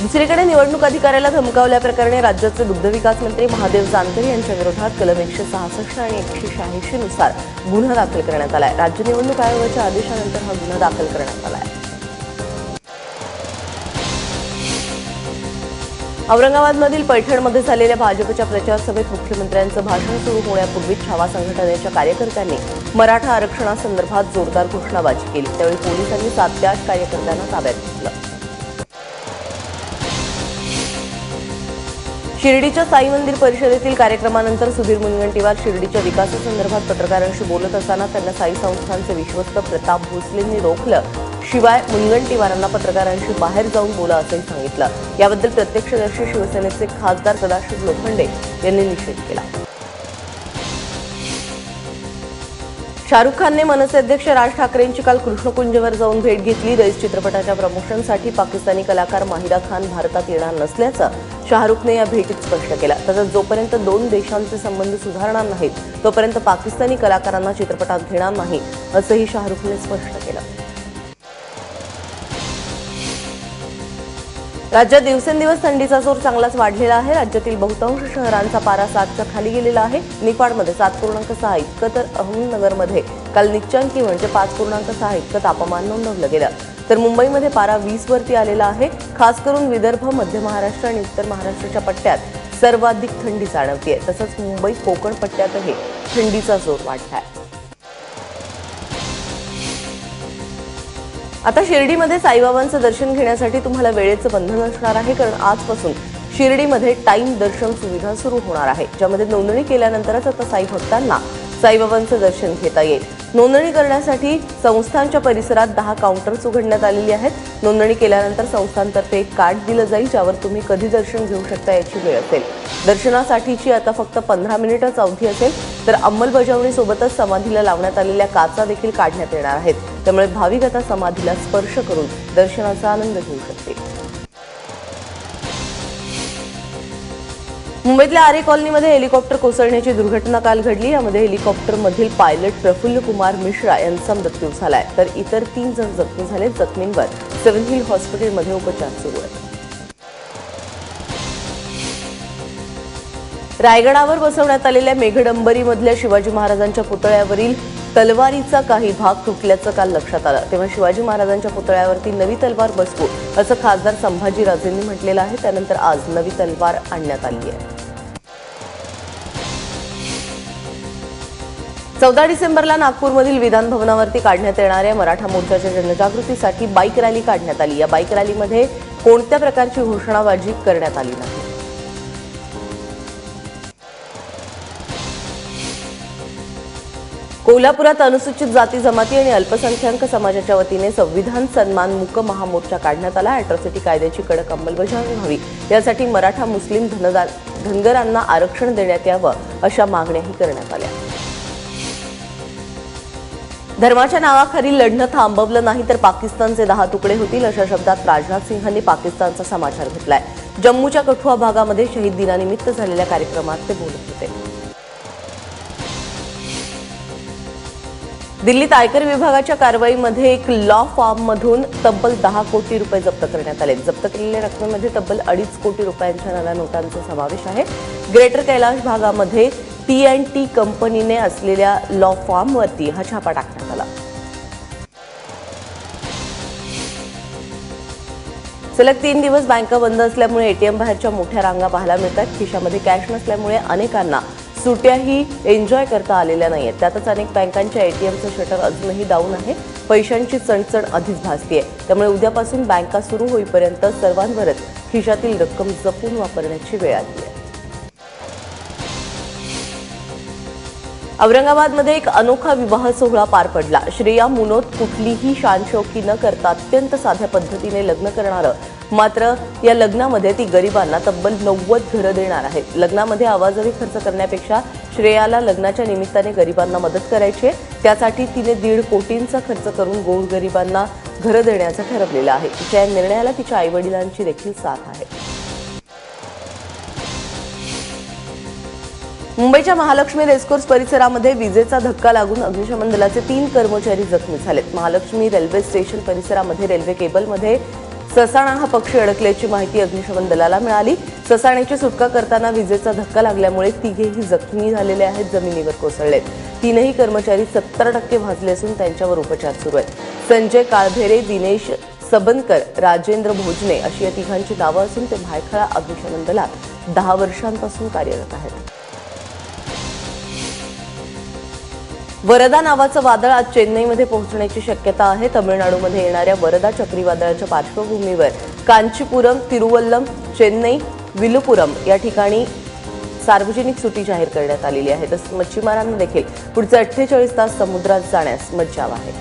दुसरीकडे निवडणूक अधिकाऱ्याला धमकावल्याप्रकरणी राज्याचे दुग्धविकास मंत्री महादेव जानकर यांच्या विरोधात कलम एकशे सहासष्ट आणि एकशे शहाऐंशी नुसार गुन्हा दाखल करण्यात आलाय. राज्य निवडणूक आयोगाच्या आदेशानंतर हा गुन्हा दाखल करण्यात आला आहे औरंगाबादमधील पैठणमध्ये झालेल्या भाजपच्या प्रचार सभेत मुख्यमंत्र्यांचं भाषण सुरू होण्यापूर्वी छावा संघटनेच्या कार्यकर्त्यांनी मराठा आरक्षणासंदर्भात जोरदार घोषणाबाजी केली. त्यावेळी पोलिसांनी सात ते आठ कार्यकर्त्यांना ताब्यात घेतलं. शिर्डीच्या साई मंदिर परिषदेतील कार्यक्रमानंतर सुधीर मुनगंटीवार शिर्डीच्या विकासासंदर्भात पत्रकारांशी बोलत असताना त्यांना साई संस्थांचे विश्वस्त प्रताप भोसलेंनी रोखलं. शिवाय मुनगंटीवारांना पत्रकारांशी बाहेर जाऊन बोला असंही सांगितलं. याबद्दल प्रत्यक्षदर्शी शिवसेनेचे खासदार सदाशिव लोखंडे यांनी निषेध केला. शाहरुख खानने मनसे अध्यक्ष राज ठाकरेंची काल कृष्णकुंजवर जाऊन भेट घेतली. रईस चित्रपटाच्या प्रमोशनसाठी पाकिस्तानी कलाकार माहिरा खान भारतात येणार नसल्याचं शाहरुखने या भेटीत स्पष्ट केला. तसंच जोपर्यंत दोन देशांचे संबंध सुधारणार नाहीत तोपर्यंत पाकिस्तानी कलाकारांना चित्रपटात घेणार नाही असंही शाहरुखने स्पष्ट केलं. राज्यात दिवसेंदिवस थंडीचा जोर चांगलाच वाढलेला आहे. राज्यातील बहुतांश शहरांचा पारा सातच्या खाली गेलेला आहे. निफाडमध्ये सात पूर्णांक सहा इतकं तर अहमदनगरमध्ये. काल निच्चांकी म्हणजे पाच पूर्णांक सहा इतकं तापमान नोंदवलं गेलं. तर मुंबईमध्ये पारा वीस वरती आलेला आहे. खास करून विदर्भ मध्य महाराष्ट्र आणि उत्तर महाराष्ट्राच्या पट्ट्यात सर्वाधिक थंडी जाणवते तसंच मुंबई कोकण पट्ट्यातही थंडीचा जोर वाढलाय. आता शिर्डीमध्ये साईबाबांचं दर्शन घेण्यासाठी तुम्हाला वेळेचं बंधन असणार आहे कारण आजपासून शिर्डीमध्ये टाईम दर्शन सुविधा सुरू होणार आहे. ज्यामध्ये नोंदणी केल्यानंतरच आता साई भक्तांना साईबाबांचं दर्शन घेता येईल. नोंदणी करण्यासाठी संस्थांच्या परिसरात दहा काउंटर्स उघडण्यात आलेली आहेत. नोंदणी केल्यानंतर संस्थांतर्फे एक कार्ड दिलं जाईल ज्यावर तुम्ही कधी दर्शन घेऊ शकता याची वेळ असेल. दर्शनासाठीची आता फक्त पंधरा मिनिटच अवधी असेल तर अंमलबजावणीसोबतच समाधीला लावण्यात आलेल्या काचा देखील काढण्यात येणार आहेत. त्यामुळे भाविक आता समाधीला स्पर्श करून दर्शनाचा आनंद घेऊ शकतील. मुंबईतल्या आरे कॉलनीमध्ये हेलिकॉप्टर कोसळण्याची दुर्घटना काल घडली. यामध्ये हेलिकॉप्टरमधील पायलट प्रफुल्ल कुमार मिश्रा यांचा मृत्यू झालाय. तर इतर तीन जण जखमी झाले. जखमींवर सेव्हन हिल हॉस्पिटलमध्ये उपचार सुरू आहेत. रायगडावर बसवण्यात आलेल्या मेघडंबरीमधल्या शिवाजी महाराजांच्या पुतळ्यावरील तलवारीचा काही भाग तुटल्याचं काल लक्षात आलं. तेव्हा शिवाजी महाराजांच्या पुतळ्यावरती नवी तलवार बसवू असं खासदार संभाजीराजेंनी म्हटलेलं आहे. त्यानंतर आज नवी तलवार आणण्यात आली आहे. चौदा डिसेंबरला नागपूरमधील विधान भवनावरती काढण्यात येणाऱ्या मराठा मोर्चाच्या जनजागृतीसाठी बाईक रॅली काढण्यात आली. या बाईक रॅलीमध्ये कोणत्या प्रकारची घोषणाबाजी करण्यात आली नाही? कोल्हापुरात अनुसूचित जाती जमाती आणि अल्पसंख्याक समाजाच्या वतीने संविधान सन्मान मुक महामोर्चा काढण्यात आला. अॅट्रॉसिटी कायद्याची कडक अंमलबजावणी व्हावी. यासाठी मराठा मुस्लिम धनदार धनगरांना आरक्षण देण्यात यावं अशा मागण्याही करण्यात आल्या. धर्माच्या नावाखाली लढणं थांबवलं नाही तर पाकिस्तानचे दहा तुकडे होतील अशा शब्दात राजनाथ सिंहांनी पाकिस्तानचा समाचार घेतलाय. जम्मूच्या कठुआ भागामध्ये शहीद दिनानिमित्त झालेल्या कार्यक्रमात ते बोलत होते. दिल्लीत आयकर विभागाच्या कारवाईमध्ये एक लॉ फॉर्ममधून तब्बल दहा कोटी रुपये जप्त करण्यात आले जप्त केलेल्या रकमेमध्ये तब्बल अडीच कोटी रुपयांच्या नव्या नोटांचा समावेश आहे. ग्रेटर कैलाश भागामध्ये टी अँड टी कंपनीने असलेल्या लॉ फॉर्मवरती हा छापा टाकण्यात आला. सलग तीन दिवस बँका बंद असल्यामुळे एटीएम बाहेरच्या मोठ्या रांगा पाहायला मिळतात. खिशामध्ये कॅश नसल्यामुळे अनेकांना सुट्याही एन्जॉय करता आलेल्या नाही आहेत त्यातच अनेक बँकांच्या एटीएमचं शटर अजूनही डाऊन आहे. पैशांची चणचण आधीच भासतीये. त्यामुळे उद्यापासून बँका सुरू होईपर्यंत सर्वांवरच खिशातील रक्कम जपून वापरण्याची वेळ आली आहे औरंगाबादमध्ये एक अनोखा विवाह सोहळा पार पडला. श्रेया मुनोत कुठलीही शानशौकी न करता अत्यंत साध्या पद्धतीने लग्न करणारं मात्र या लग्नामध्ये ती गरिबांना तब्बल नव्वद घरं देणार आहे लग्नामध्ये आवाजही खर्च करण्यापेक्षा श्रेयाला लग्नाच्या निमित्ताने गरिबांना मदत करायची आहे. त्यासाठी तिने दीड कोटींचा खर्च करून गोरगरिबांना घरं देण्याचं ठरवलेलं आहे. तिच्या या निर्णयाला तिच्या आईवडिलांची देखील साथ आहे. मुंबईच्या महालक्ष्मी रेसकोर्स परिसरामध्ये विजेचा धक्का लागून अग्निशमन दलाचे तीन कर्मचारी जखमी झालेत. महालक्ष्मी रेल्वे स्टेशन परिसरामध्ये रेल्वे केबलमध्ये ससाणा हा पक्षी अडकल्याची माहिती अग्निशमन दलाला मिळाली. ससाण्याची सुटका करताना विजेचा धक्का लागल्यामुळे तिघेही जखमी झालेले आहेत जमिनीवर कोसळलेत. तीनही कर्मचारी सत्तर टक्के भाजले असून त्यांच्यावर उपचार सुरू आहेत. संजय काळभेरे दिनेश सबनकर राजेंद्र भोजने अशी या तिघांची नावं असून ते भायखळा अग्निशमन दलात दहा वर्षांपासून कार्यरत आहेत. वरदा नावाचं वादळ आज चेन्नईमध्ये पोहोचण्याची शक्यता आहे. तमिळनाडूमध्ये येणाऱ्या वरदा चक्रीवादळाच्या पार्श्वभूमीवर कांचीपुरम तिरुवल्लम चेन्नई विलुपुरम या ठिकाणी सार्वजनिक सुट्टी जाहीर करण्यात आलेली आहे. तसंच मच्छीमारांना देखील पुढचे अठ्ठेचाळीस तास समुद्रात जाण्यास मज्जाव आहे